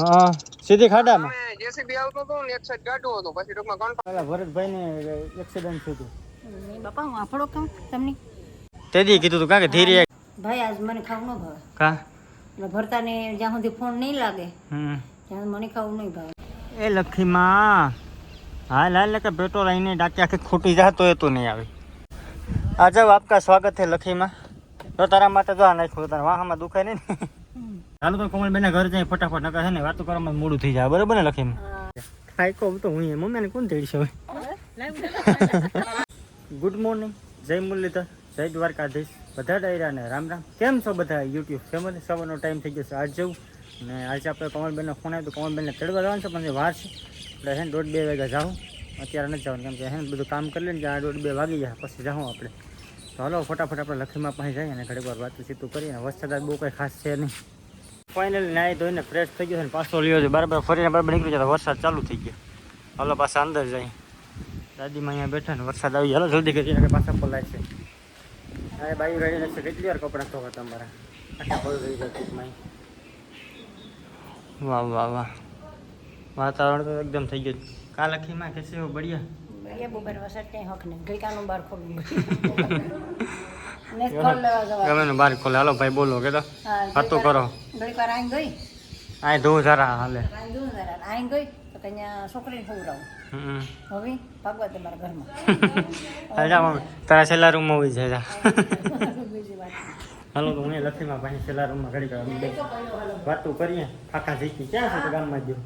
હા સીધી ખાડામાં. જેસીબી આવતો હતો ને એક સાઈડ ગાડું હતું પછી ટૂંકમાં કોન્ફરન્સ પેલા ભરતભાઈ ને એક્સિડન્ટ થયું હતું. બાપા હું આફડો કહું તમને? તેદી કીધું તું કાં કે ધીરે ભાઈ આજ મને ખાવું ન ભાવે. કા? એટલે ભરતાને જ્યાં સુધી ફોન નહીં લાગે હમ. ત્યાં મને ખાવું નહીં ભાવે. એ લખીમાં હાલ હાલ કે પેટ્રોલ આઈને ડાકી આખી ખૂટી જાતો એ તો નહીં આવે. આજે આપકા સ્વાગત છે લખીમાં તો તારા માટે જો આ નાખ્યું તારા વાહમાં દુખાય નહીં ને. ચાલો તો કોમલબેન ઘર જાય ફટાફટ નકર છે ને વાતો કરવામાં મોડું થઈ જાય. બરોબર ને લખીમાં? ખાઈ કહું તો હું મમ્મીને કોણ તેડશે હવે? ગુડ મોર્નિંગ જય મુરલીધર. જય દ્વારકાધીશ. બધા ડાયરા ને રામ રામ. કેમ છો બધા યુટ્યુબ ફેમિલી સવારનો ટાઈમ થઈ ગયો છે. આજ જવું. ને આજે આપણે કમલબેનનો ફોન આવ્યો તો કમલબેનને તેડવા જવાનું છે પણ વાર છે. એટલે હે દોઢ બે વાગ્યા જાઉં. અત્યારે નથી જવાનું કેમ કે હે બધું કામ કરી લઈને આ દોઢ બે વાગી જાય પછી જાઉં આપણે. તો હાલો, ફટાફટ આપણે લખીમાં પાસે જઈએ અને ઘણી વાર વાતું સીતું કરીએ વરસાદ બહુ કંઈ ખાસ છે નહીં. ફાઇનલી નાહી ધોઈને ફ્રેશ થઈ ગયો છે ને પાછો લ્યો છે. બરાબર ફરીને બરાબર નીકળી જાય વરસાદ ચાલુ થઈ ગયો. હાલો, પાછા અંદર જાય દાદીમાં અહીંયા બેઠા ને વરસાદ આવી હાલો, જલ્દી કરીને પાછા પલાય છે. હા બાઈ રહી છે. કેટલી વાર કપડાં ધોવા તમારા? જાય વાહ વાહ વાહ. વાતાવરણ તો એકદમ થઈ ગયું. કાલ અખીમાં કે છે બઢિયા. એ હક નહીં. બાર ખોલવું ને ખોલ લેવા જવા ગમે બાર ખોલે. હાલો ભાઈ બોલો કે તો હા, વાતું કરો. ગઈ? વાર આઈ ગઈ જરા હાલે. આઈ ગયું જરા. આઈ ગઈ? તો કે છોકરીને ખવડાવું. હવે ભાગવા દે ઘરમાં. હાલ મમ્મી. તારા છેલ્લા રૂમમાં હોઈ જાય હાલો તો હું લખી લખીમાં પાસે છેલ્લા રૂમમાં ઘડી વાતું કરીએ. ફાકા જીકી ક્યાં છે ગામમાં ગયો?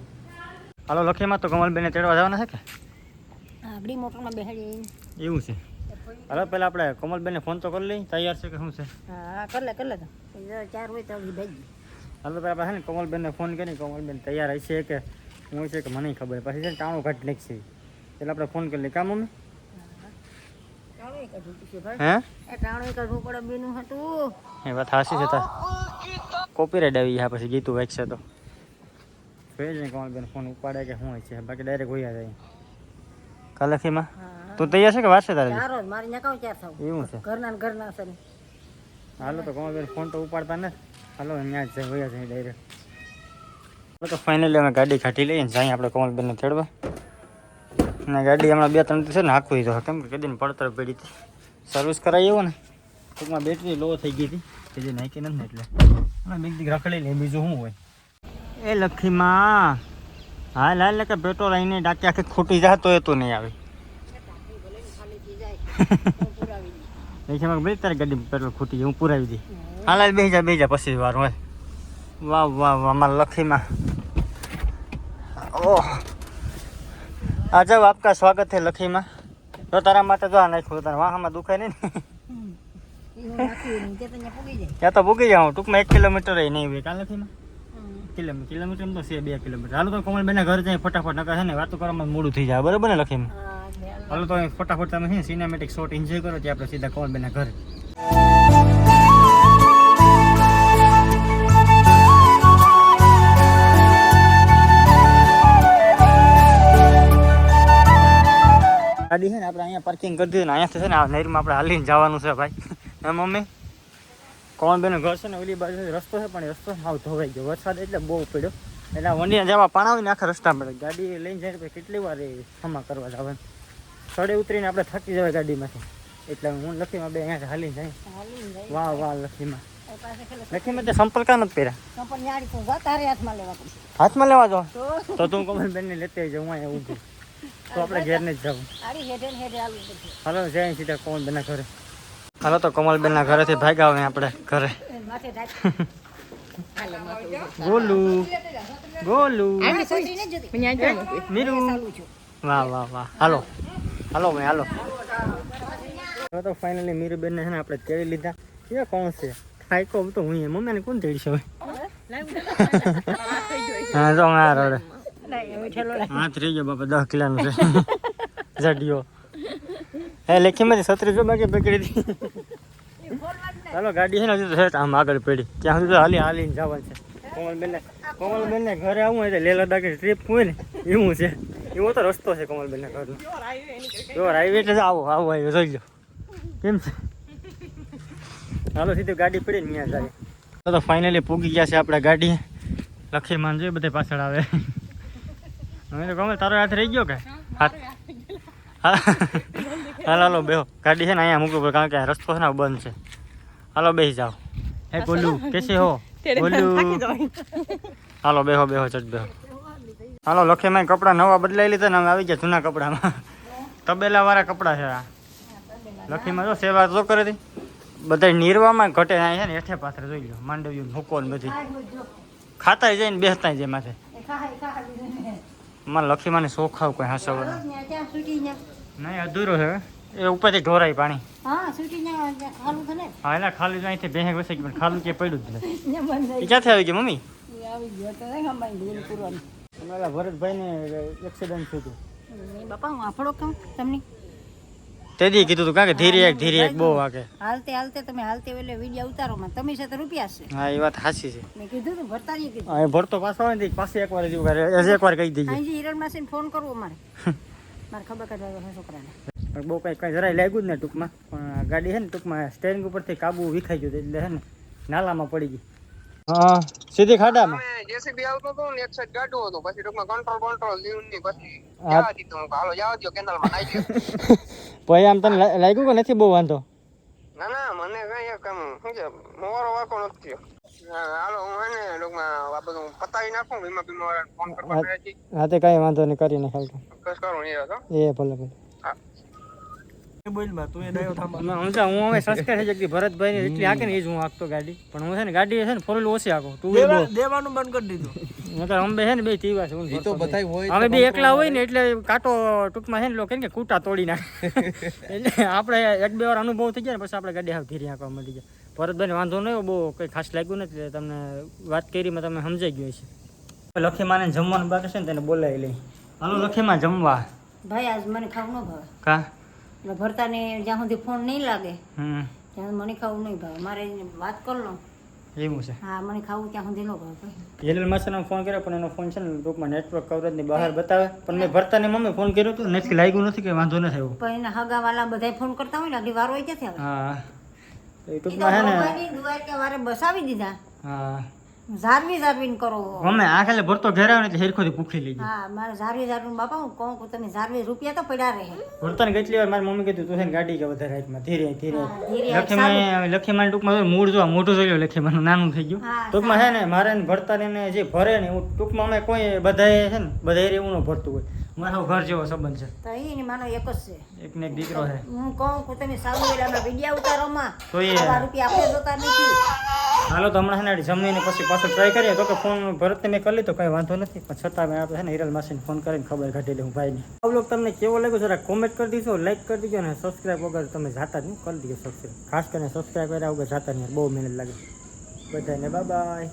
હાલો લખીમાં તો કમલબેને તેડવા જવાના છે કે? આપણી મોટરમાં બેહાડી એવું છે. હાલો પેલા આપણે કમલબેનને ફોન તો કરી લઈ. તૈયાર છે કે શું છે? હા કર લે કર લે તો. ચાર હોય તો ભાઈ ભેજી હાલો તો આપણે છે ને કમલબેનને ફોન કરી કમલબેન તૈયાર હશે કે હું છે કે મને ખબર પછી છે ને ટાણું ઘટ નીકળશે. એટલે આપણે ફોન કરી લઈએ. કામ મમ્મી? કોપીરાઈટ આવી ગયા પછી ગીતું વાગશે તો. છે કમલબેન ફોન ઉપાડે કે શું છે. બાકી ડાયરેક્ટ હોઈ જાય. કાલખીમાં? તું તૈયાર છે કે વારસે તારે? ચારો મારી નકાવ ચાર થાવ? એવું છે. ઘરના ને ઘરના છે હાલો તો કમલબેન ફોન તો ઉપાડતા ને હાલો અહીંયા જ વયા જાય ડાયરેક્ટ તો ફાઇનલી અમે ગાડી કાઢી લઈએ ને જાય આપણે કોમલબેનને તેડવા. અને ગાડી હમણાં બે ત્રણ છે ને હાંકવી તો કેમ કે કદી પડતર પડી હતી. સર્વિસ કરાવી એવું ને. ટૂંકમાં બેટરી લો થઈ ગઈ હતી. કદી નાખી નથી ને એટલે. અને બીજી રખડી લે બીજું શું હોય? એ લખીમાં. હાલ એટલે કે પેટ્રોલ આવીને ડાકી આખી ખૂટી જાય તો એ તો નહીં આવે. હું દઈ લખીમાં ભાઈ તારી ગાડી પેટ્રોલ ખૂટી જાય હું પુરાવી દઈ હાલ લાલ બેસી જા બેસી જા પછી વાર હોય. વાહ વાહ વાહ મારા લખીમાં. ઓહ. આજે આપકા સ્વાગત છે લખીમાં. તો તારા માટે જો આ નાખ્યું તારા વાહમાં દુખાય નહીં ને? ત્યાં તો ભૂગી જાઉં ટૂંકમાં એક કિલોમીટર નહીં હોય. કાં લખીમાં. કિલોમીટર કિલોમીટર તો છે બે કિલોમીટર. હાલો તો કોમલબેન ઘર જાય ફટાફટ નકર છે ને વાતો કરવામાં મોડું થઈ જાય. બરાબર ને લખીમાં? હાલો તો ફટાફટ તમે છે સિનેમેટિક શોટ એન્જોય કરો ત્યાં આપણે સીધા કોમલબેનના ઘરે. ગાડી છે ને આપણે અહીંયા પાર્કિંગ કરી દીધું ને અહીંયાથી છે ને આ નહેરમાં આપણે હાલીને જવાનું છે ભાઈ. હે મમ્મી? કોણ બેન ઘર છે ને ઓલી બાજુ રસ્તો છે પણ રસ્તો હાવ ધોવાઈ ગયો. વરસાદ એટલે બહુ પડ્યો. એટલે વંડીને જવા પાણા હોય ને આખા રસ્તા પડે ગાડી લઈને જાય પછી કેટલી વાર એ ખમા કરવા જવાનું સડે ઉતરીને આપણે થકી જવાય ગાડીમાંથી. એટલે હું લખીમાં બે અહીંયા હાલીને જાય. વાહ વાહ લખીમાં. લખીમાં તે સંપર્ક નથી પહેર્યા. હાથમાં લેવા. જો તો? તો કમલ બેન ને લેતી આવી હું અહીંયા ઊભી તો આપણે ઘેર ને જ જવું. હાલો જય સીધા કોમલબેનના ઘરે. હાલો તો કોમલબેનના ઘરેથી ભાગ્યા હોય આપણે ઘરે. એ ગોલુ ગોલુ. મીરુ. વાહ વાહ વાહ. હાલો. હાલો ભાઈ હાલો. હવે તો ફાઇનલી મીરુબેનને છે ને આપણે તેડી લીધા. એ કોણ છે? થાય કહું તો હું મમ્મીને કોણ તેડી છે હવે? હા તો હા રે હા ગયો બાપા દસ કિલોનું છે. જડિયો. હે લેખીમાંથી છત્રીસ જો બાકી પકડી હતી ચાલો ગાડી છે ને હજુ તો છે જ આમ આગળ પડી. ત્યાં સુધી તો હાલી હાલીને જવાનું છે. કોમલબેનને કોમલબેનને ઘરે આવું હોય તો લેહ લદ્દાખની ટ્રીપ હોય ને એવું છે. એવો તો રસ્તો છે કોમલબેનના ઘરનો. જો હાઈવે એટલે આવો આવો હાઈવે જોઈ લો કેમ છે? હાલો સીધું ગાડી પડી ને ત્યાં જાય. તો ફાઇનલી પૂગી ગયા છે આપણે ગાડી. લખી માન જોઈએ બધે પાછળ આવે. અમે તો કમલ તારો હાથ રહી ગયો કે? હાથ હા. હાલો હાલો બેહો. ગાડી છે ને અહીંયા મૂકવું પડે કારણ કે આ રસ્તો છે ને બંધ છે. હાલો બેસી જાઓ. હે ગોલુ કેસે હો? ગોલુ હાલો બેહો બેહો ચટ બેહો. હાલો લખે મેં કપડાં નવા બદલાઈ લીધા ને અમે આવી ગયા જૂના કપડામાં. તબેલા વાળા કપડાં છે આ. લખીમાં જો સેવા તો કરે હતી. બધા નીરવામાં ઘટે અહીં છે ને હેઠે પાથરે જોઈ લો માંડવ્યું હુકો ને બધી. ખાતા જઈને બેસતા જાય માથે. મારા લખીમાં ને. શોખ હાસવાનું ત્યાં છૂટી નહીં અધૂરો છે એ ઉપરથી ઢોરાય પાણી. હા છૂટી જા હાલું થને હા એટલે ખાલી તો અહીંથી બેહે વસે ગયું પણ ખાલી કે પડ્યું જ નથી. ક્યાંથી આવી ગયું મમ્મી? અમારા એક્સિડન્ટ થયું હતું. બાપા હું આફડો કહું તમને? તેદી કીધું તું કારણ કે ધીરે એક ધીરે એક બહુ વાગે. હાલતે હાલતે તમે હાલતે એટલે વીડિયો ઉતારો માં. તમે છે રૂપિયા છે. હા એ વાત સાચી છે. મેં કીધું તું ભરતા નહીં કીધું. હા ભરતો પાછો આવે ને પાછી એકવાર જેવું કરે હજી એકવાર કહી દીધી હિરણ માસીને ફોન કરવો મારે. મારે ખબર કાઢવા છોકરાને પણ બહુ કંઈ કંઈ જરાય લાગ્યું જ ને ટૂંકમાં. પણ ગાડી છે ને ટૂંકમાં સ્ટેરિંગ ઉપરથી કાબુ વિખાઈ ગયું એટલે છે ને નાલામાં પડી ગઈ. હા સીધી ખાડામાં? જેસીબી આવતો હતો ને એક સાઈડ ગાડું હતું. પછી ટૂંકમાં કંટ્રોલ કંટ્રોલ લીધું નહીં પછી જવા દીધું. હું હાલો જવા દો કેનાલમાં નાઈ ગયો પછી આમ તને લાગ્યું કે નથી બહુ વાંધો? ના ના મને કઈ એક આમ શું છે મોરો વાકો નથી થયો. હા, હાલો હું હે ને ટૂંકમાં આ બધું પતાવી નાખું વીમા બીમા ફોન કરવા હા. હા તે કાંઈ વાંધો નહીં કરીને ખાલી ચોક્કસ ભલે એ હતો હા હું હવે સંસ્કાર જતી ભરતભાઈ ને એટલી હાકે ને એ જ હું હાંકતો ગાડી. પણ હું છે ને ગાડી છે ને ફોર ઓછી હાકો. તું દેવાનું બંધ કરી દીધું. નકર અંબે છે ને બે તીવા છે એ તો બધાય હોય અમે બે એકલા હોય ને એટલે કાંટો ટૂંકમાં છે ને લોકો કે કૂટા તોડી નાખે. એટલે આપણે એક બે વાર અનુભવ થઈ ગયા ને પછી આપણે ગાડી હાવ ધીરી હાંકવા મળી જાય ભરતભાઈ વાંધો નહીં બહુ કંઈ ખાસ લાગ્યું નથી તમને વાત કરીમાં તમે સમજાઈ ગયો છે લખી માને જમવાનું બાકી છે ને તેને બોલાવી લઈ. હાલો લખીમાં જમવા. ભાઈ આજ મને ખાવ ન ભાવે. કા? એટલે ભરતાને જ્યાં સુધી ફોન નહીં લાગે ત્યાં સુધી મને ખાવું નહીં ભાવે. મારે વાત કરી લો. એવું છે. હા મને ખાવું ત્યાં સુધી નો ભાવે હેલલ માસાનો ફોન કર્યો પણ એનો ફોન છે ને ટૂંકમાં નેટવર્ક કવરેજની બહાર બતાવે. પણ મેં ભરતાને મમ્મી ફોન કર્યો હતો નથી લાગ્યું નથી કે વાંધો ન થયો પણ એના હગાવાલા બધા ફોન કરતા હોય ને આટલી વાર હોય ક્યાંથી હા. તો ટૂંકમાં હે ને દુઆ કે વારે બસાવી દીધા. હા. ઝારવી જારવીને કરો. અમે આ ખાલી ભરતો ઘેર આવે ને એટલે હેરખોથી ભૂખી લઈ હા મારે જારવી ઝારવીને બાપા હું કહું કે તમે જારવી રૂપિયા તો પડ્યા રહે. ભરતોને કેટલી વાર મારી મમ્મી કીધું તું છે ગાડી કે વધારે હાઈટમાં? ધીરે ધીરે લખી હાઈટ લખીમાં લખીમાં ટૂંકમાં મૂળ જો મોઢું જોયું લો લખીમાં નાનું થઈ ગયું. ટૂંકમાં છે ને મારે ભરતા ને જે ભરે ને એવું ટૂંકમાં અમે કોઈ બધાએ છે ને બધા એવું ન ભરતું હોય. મારો ઘર જેવો સંબંધ છે. તો એ માનો એક જ છે. એક ને એક દીકરો છે. હું કહું કે તમે સારું વેલામાં વિડીયા ઉતારોમાં. તો એ રૂપિયા આપણે જોતા નથી. હાલો તો હમણાં છે જમીને પછી પાછો ટ્રાય કરીએ. તો કે ફોન ભરત મેં કરી લીધો કંઈ વાંધો નથી. પણ છતાં મેં આપણે છે ને હિરલ માસીને ફોન કરીને ખબર કાઢી લઉં ભાઈને. આ બ્લોગ તમને કેવો લાગ્યો જરા કોમેન્ટ કરી દીધો લાઈક કરી દીજો અને સબસ્ક્રાઈબ વગર તમે જાતા જ નહીં. કરી દીજો સબસ્ક્રાઈબ ખાસ કરીને સબસ્ક્રાઈબ કર્યા વગર જાતા નહીં. બહુ મહેનત લાગે. બધાને બાય બાય